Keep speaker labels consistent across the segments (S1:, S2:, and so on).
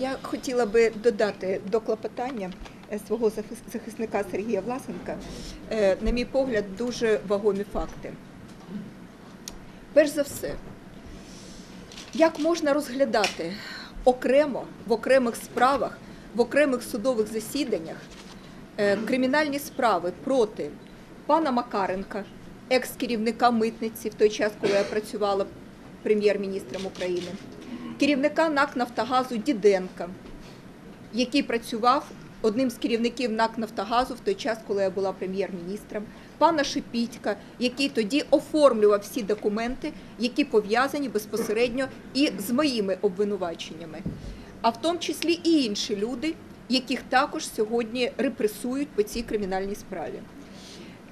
S1: Я хотіла би додати до клопотання е, свого захисника Сергія Власенка, е, на мій погляд, дуже вагомі факти. Перш за все, як можна розглядати окремо в окремих справах, в окремих судових засіданнях е, кримінальні справи проти пана Макаренка, екс-керівника митниці в той час, коли я працювала прем'єр-міністром України, керівника НАК Нафтогазу Діденка, який працював одним з керівників НАК Нафтогазу в той час, коли я була прем'єр-міністром, пана Шипітька, який тоді оформлював всі документи, які пов'язані безпосередньо і з моїми обвинуваченнями, а в тому числі і інші люди, яких також сьогодні репресують по цій кримінальній справі.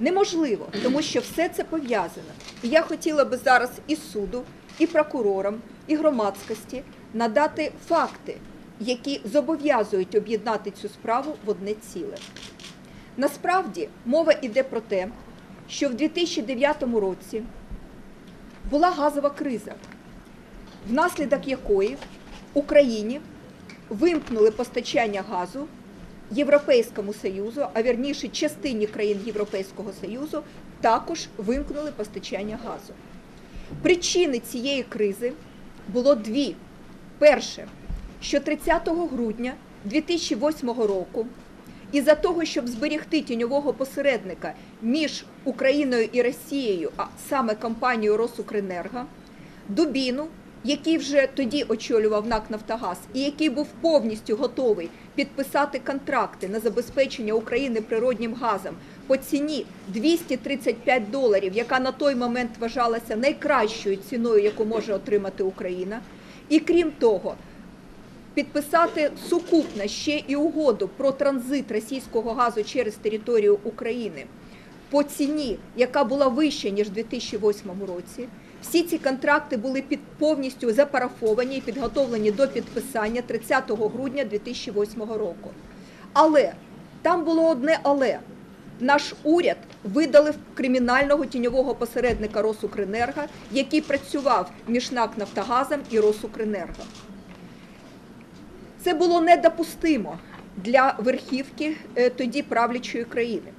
S1: Неможливо, тому що все це пов'язано. І я хотіла би зараз і суду, і прокурорам, і громадськості надати факти, які зобов'язують об'єднати цю справу в одне ціле. Насправді мова йде про те, що в 2009 році була газова криза, внаслідок якої Україні вимкнули постачання газу Європейському Союзу, а вірніше частині країн Європейського Союзу, також вимкнули постачання газу. Причини цієї кризи було дві. Перше, що 30 грудня 2008 року, із-за того, щоб зберегти тіньового посередника між Україною і Росією, а саме компанією Росукренерго, Дубіну, який вже тоді очолював НАК Нафтогаз, і який був повністю готовий підписати контракти на забезпечення України природнім газом по ціні 235 доларів, яка на той момент вважалася найкращою ціною, яку може отримати Україна. І крім того, підписати сукупно ще і угоду про транзит російського газу через територію України по ціні, яка була вища ніж у 2008 році. Всі ці контракти були під повністю запарафовані і підготовлені до підписання 30 грудня 2008 року. Але там було одне але. Наш уряд видалив кримінального тіньового посередника Росукренерго, який працював між НАК Нафтогазом і Росукренерго. Це було недопустимо для верхівки е, тоді правлячої країни.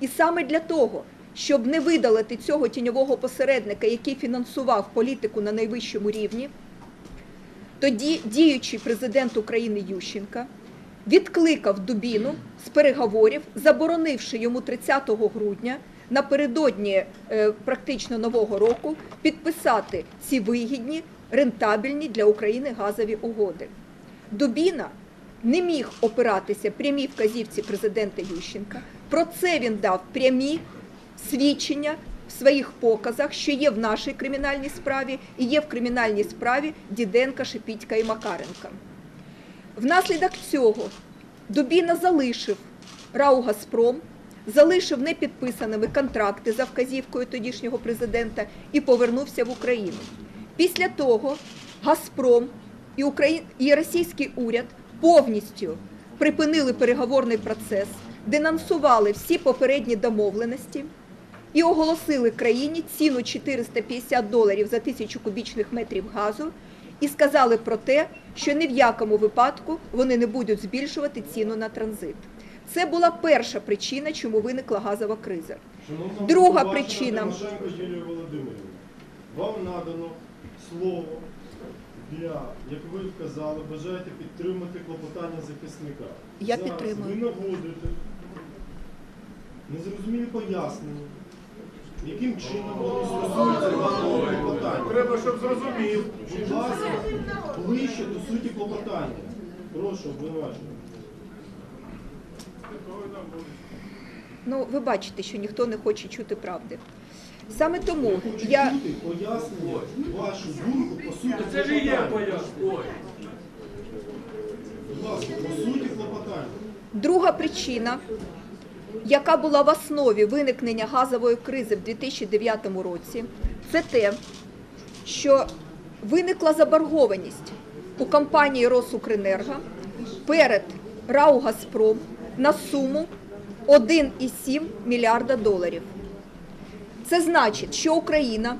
S1: І саме для того, щоб не видалити цього тіньового посередника, який фінансував політику на найвищому рівні, тоді діючий президент України Ющенка відкликав Дубіну з переговорів, заборонивши йому 30 грудня напередодні е, практично нового року підписати ці вигідні, рентабельні для України газові угоди. Дубіна не міг опиратися прямій вказівці президента Ющенка. Про це він дав прямі свідчення в своїх показах, що є в нашій кримінальній справі і є в кримінальній справі Діденка, Шепітька і Макаренка. Внаслідок цього Дубіна залишив РАУ «Газпром», залишив непідписаними контракти за вказівкою тодішнього президента і повернувся в Україну. Після того «Газпром» і, Украї... і російський уряд повністю припинили переговорний процес, денонсували всі попередні домовленості і оголосили країні ціну 450 доларів за тисячу кубічних метрів газу і сказали про те, що ні в якому випадку вони не будуть збільшувати ціну на транзит. Це була перша причина, чому виникла газова криза.
S2: Шановна
S1: Друга причина.
S2: Юлія Володимирівна, вам надано слово для, як ви вказали, бажаєте підтримати клопотання захисника.
S1: Я
S2: Зараз
S1: підтримую.
S2: Ви наводите незрозумілі пояснення, яким чином воно стосується даного клопотання.
S3: Треба, щоб зрозумів.
S2: Будь ласка, ближче до суті клопотання. Прошу, обвинувачення.
S1: Ну, ви бачите, що ніхто не хоче чути правди. Саме тому я.
S2: Чути пояснення, вашу думку по суті
S3: Це ж і є
S2: клопотання.
S3: пояснення.
S2: Будь ласка, по суті клопотання.
S1: Друга причина, яка була в основі виникнення газової кризи в 2009 році, це те, що виникла заборгованість у компанії Росукренерго перед РАУ «Газпром» на суму 1,7 мільярда доларів. Це значить, що Україна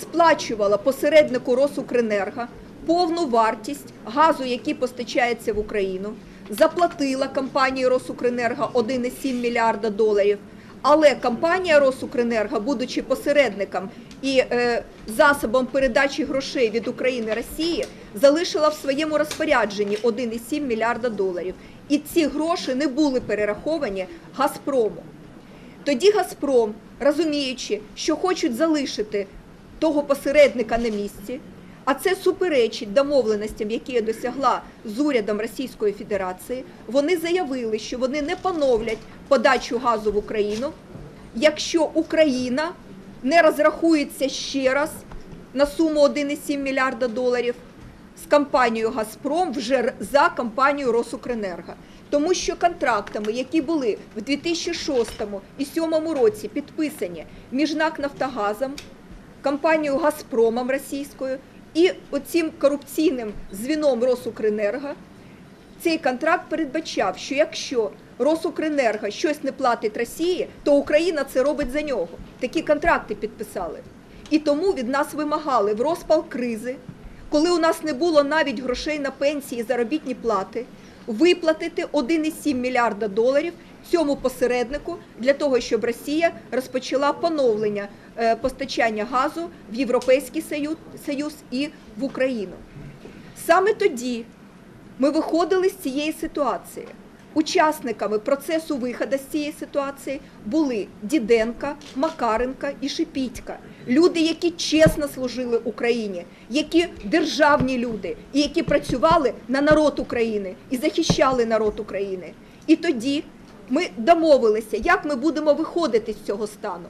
S1: сплачувала посереднику Росукренерго повну вартість газу, який постачається в Україну, заплатила компанії Росукренерго 1,7 мільярда доларів. Але компанія Росукренерго, будучи посередником і е, засобом передачі грошей від України Росії, залишила в своєму розпорядженні 1,7 мільярда доларів. І ці гроші не були перераховані Газпрому. Тоді Газпром, розуміючи, що хочуть залишити того посередника на місці, а це суперечить домовленостям, які я досягла з урядом Російської Федерації, вони заявили, що вони не поновлять подачу газу в Україну, якщо Україна не розрахується ще раз на суму 1,7 мільярда доларів з компанією Газпром вже за компанією Росукренерго. Тому що контрактами, які були в 2006 і 2007 році підписані між НАК Нафтогазом, компанією Газпромом російською і оцим корупційним звіном Росукренерго, цей контракт передбачав, що якщо Росукренерго щось не платить Росії, то Україна це робить за нього. Такі контракти підписали. І тому від нас вимагали в розпал кризи, коли у нас не було навіть грошей на пенсії заробітні плати, виплатити 1,7 мільярда доларів цьому посереднику для того, щоб Росія розпочала поновлення е, постачання газу в Європейський Союз, і в Україну. Саме тоді ми виходили з цієї ситуації. Учасниками процесу виходу з цієї ситуації були Діденка, Макаренка і Шипітька. Люди, які чесно служили Україні, які державні люди, і які працювали на народ України і захищали народ України. І тоді ми домовилися, як ми будемо виходити з цього стану.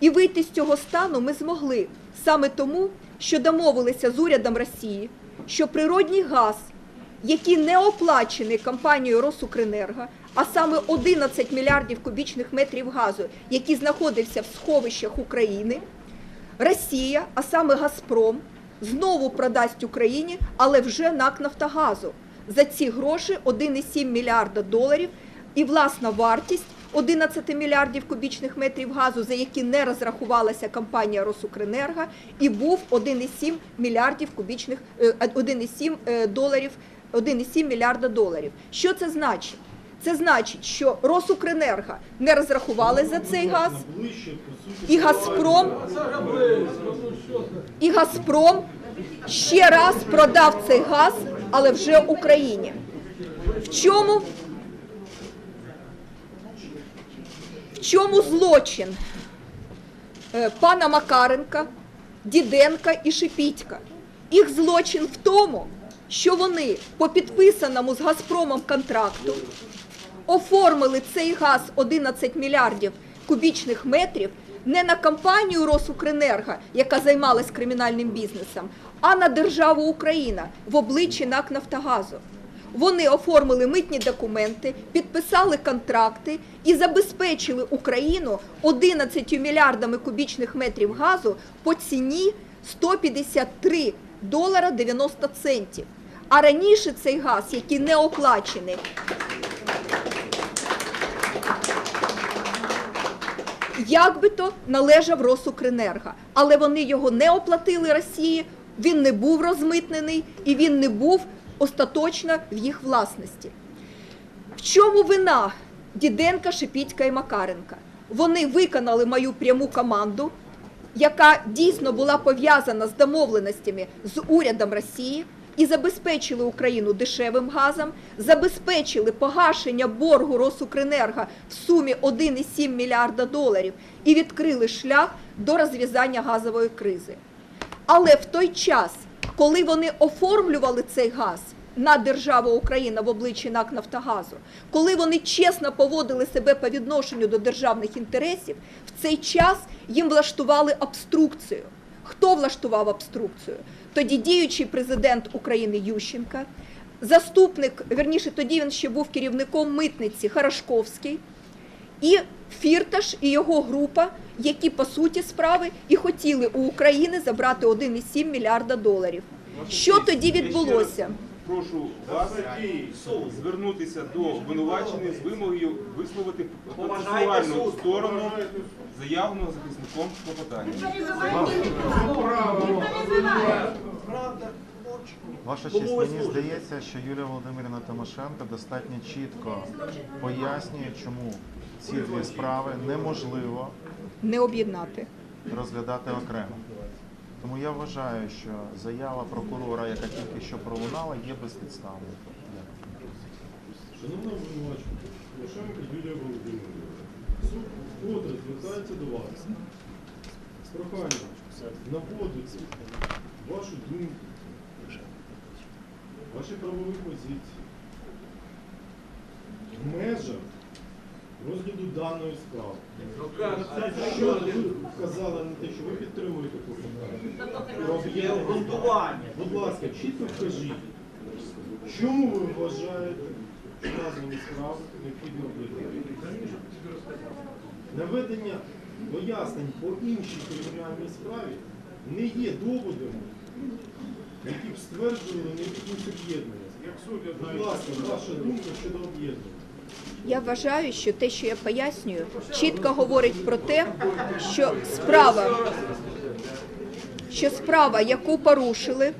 S1: І вийти з цього стану ми змогли саме тому, що домовилися з урядом Росії, що природній газ, який не оплачений компанією Росукренерго, а саме 11 мільярдів кубічних метрів газу, який знаходився в сховищах України, Росія, а саме Газпром, знову продасть Україні, але вже НАК Нафтогазу. За ці гроші 1,7 мільярда доларів і власна вартість 11 мільярдів кубічних метрів газу, за які не розрахувалася компанія Росукренерго, і був 1,7 мільярдів кубічних е, 1,7 е, доларів, 1,7 мільярда доларів. Що це значить? Це значить, що Росукренерго не розрахували за цей газ, і Газпром, і Газпром ще раз продав цей газ, але вже Україні. В чому, чому злочин е, пана Макаренка, Діденка і Шипітька? Їх злочин в тому, що вони по підписаному з Газпромом контракту оформили цей газ 11 мільярдів кубічних метрів не на компанію Росукренерго, яка займалась кримінальним бізнесом, а на державу Україна в обличчі НАК Нафтогазу. Вони оформили митні документи, підписали контракти і забезпечили Україну 11 мільярдами кубічних метрів газу по ціні 153 долара 90 центів. А раніше цей газ, який не оплачений, як би то належав Росукренерго. Але вони його не оплатили Росії, він не був розмитнений і він не був остаточно в їх власності. В чому вина Діденка, Шепітька і Макаренка? Вони виконали мою пряму команду, яка дійсно була пов'язана з домовленостями з урядом Росії і забезпечили Україну дешевим газом, забезпечили погашення боргу Росукренерго в сумі 1,7 мільярда доларів і відкрили шлях до розв'язання газової кризи. Але в той час, коли вони оформлювали цей газ на державу Україна в обличчі НАК Нафтогазу, коли вони чесно поводили себе по відношенню до державних інтересів, в цей час їм влаштували обструкцію. Хто влаштував обструкцію? Тоді діючий президент України Ющенка, заступник, верніше, тоді він ще був керівником митниці Харашковський, і Фірташ і його група, які по суті справи і хотіли у України забрати 1,7 мільярда доларів. Що тоді відбулося?
S3: Прошу вас звернутися до обвинуваченої з вимогою висловити процесуальну сторону заявленого захисником клопотання.
S4: Ваша честь, мені здається, що Юлія Володимирівна Тимошенко достатньо чітко пояснює, чому ці дві справи неможливо
S1: Не об'єднати.
S4: розглядати окремо. Тому я вважаю, що заява прокурора, яка тільки що пролунала, є безпідставною.
S2: Шановна обвинувачка, Тимошенко Юлія Володимирівна, суд вкотре звертається до вас з проханням наводити вашу думку, ваші правові позиції в межах даної справи. Що ви вказали на те, що ви підтримуєте клопотання?
S5: Є обґрунтування.
S2: Будь ласка, чітко вкажіть, чому ви вважаєте, що названі справи необхідно об'єднати? Наведення пояснень по іншій кримінальній справі не є доводами, які б стверджували необхідність об'єднання. Будь ласка, ваша думка щодо об'єднання.
S1: Я вважаю, що те, що я пояснюю, чітко говорить про те, що справа, що справа, яку порушили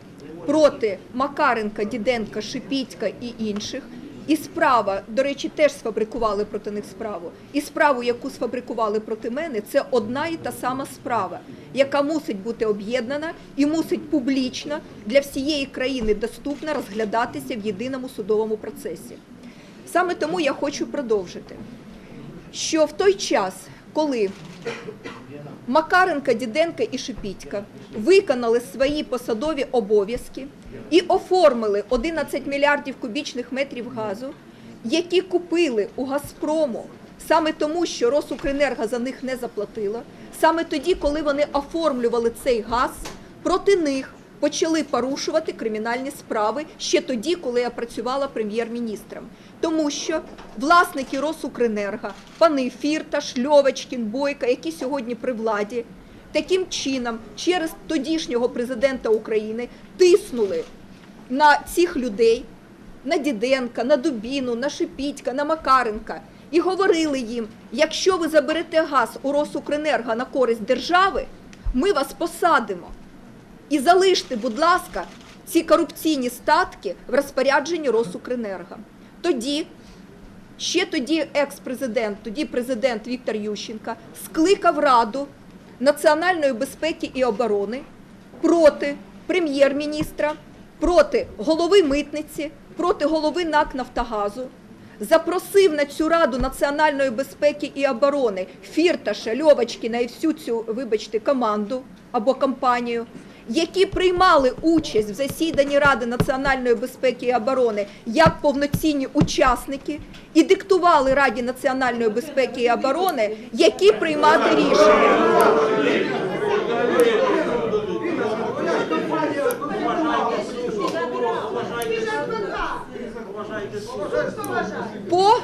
S1: проти Макаренка, Діденка, Шипітька і інших, і справа, до речі, теж сфабрикували проти них справу. І справу, яку сфабрикували проти мене, це одна і та сама справа, яка мусить бути об'єднана і мусить публічно для всієї країни доступно розглядатися в єдиному судовому процесі. Саме тому я хочу продовжити, що в той час, коли Макаренка, Діденка і Шипітька виконали свої посадові обов'язки і оформили 11 мільярдів кубічних метрів газу, які купили у Газпрому саме тому, що Росукренерго за них не заплатила, саме тоді, коли вони оформлювали цей газ, проти них почали порушувати кримінальні справи ще тоді, коли я працювала прем'єр-міністром. Тому що власники Росукренерго, пани Фірташ, Льовочкін, Бойка, які сьогодні при владі, таким чином через тодішнього президента України тиснули на цих людей, на Діденка, на Дубіну, на Шипітька, на Макаренка і говорили їм: якщо ви заберете газ у Росукренерго на користь держави, ми вас посадимо. І залиште, будь ласка, ці корупційні статки в розпорядженні Росукренерго. Тоді, ще тоді екс-президент, тоді президент Віктор Ющенка скликав Раду національної безпеки і оборони проти прем'єр-міністра, проти голови митниці, проти голови НАК Нафтогазу. Запросив на цю раду національної безпеки і оборони Фірташа, Льовочкіна і всю цю, вибачте, команду або компанію, які приймали участь в засіданні Ради національної безпеки і оборони як повноцінні учасники і диктували Раді національної безпеки і оборони, які приймати рішення. По,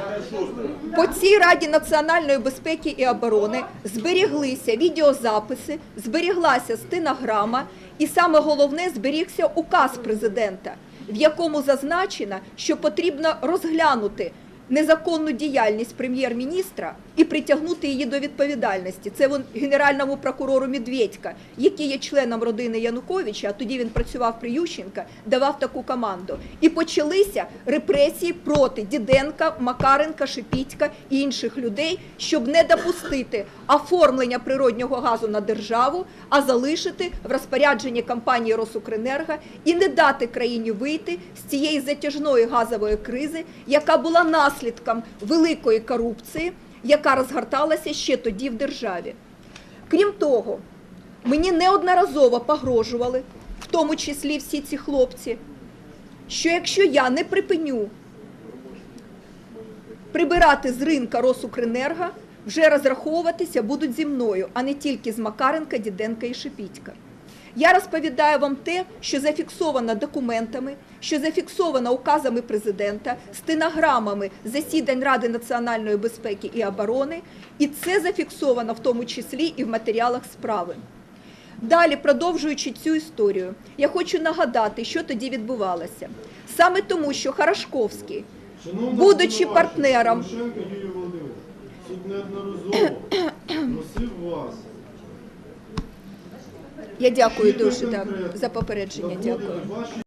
S1: по цій Раді національної безпеки і оборони зберіглися відеозаписи, зберіглася стенограма, і саме головне зберігся указ президента, в якому зазначено, що потрібно розглянути незаконну діяльність прем'єр-міністра і притягнути її до відповідальності. Це вон генеральному прокурору Медведька, який є членом родини Януковича, а тоді він працював при Ющенка, давав таку команду. І почалися репресії проти Діденка, Макаренка, Шипітька і інших людей, щоб не допустити оформлення природнього газу на державу, а залишити в розпорядженні компанії Росукренерго і не дати країні вийти з цієї затяжної газової кризи, яка була наслідком великої корупції, яка розгорталася ще тоді в державі. Крім того, мені неодноразово погрожували, в тому числі всі ці хлопці, що якщо я не припиню прибирати з ринка Росукренерго, вже розраховуватися будуть зі мною, а не тільки з Макаренка, Діденка і Шипітька. Я розповідаю вам те, що зафіксовано документами, що зафіксовано указами президента, стенограмами засідань Ради національної безпеки і оборони, і це зафіксовано в тому числі і в матеріалах справи. Далі, продовжуючи цю історію, я хочу нагадати, що тоді відбувалося. Саме тому, що Харашковський, Будучи партнером.
S2: Суд неодноразово просив вас
S1: я дякую дуже
S2: да,
S1: за попередження. Дякую.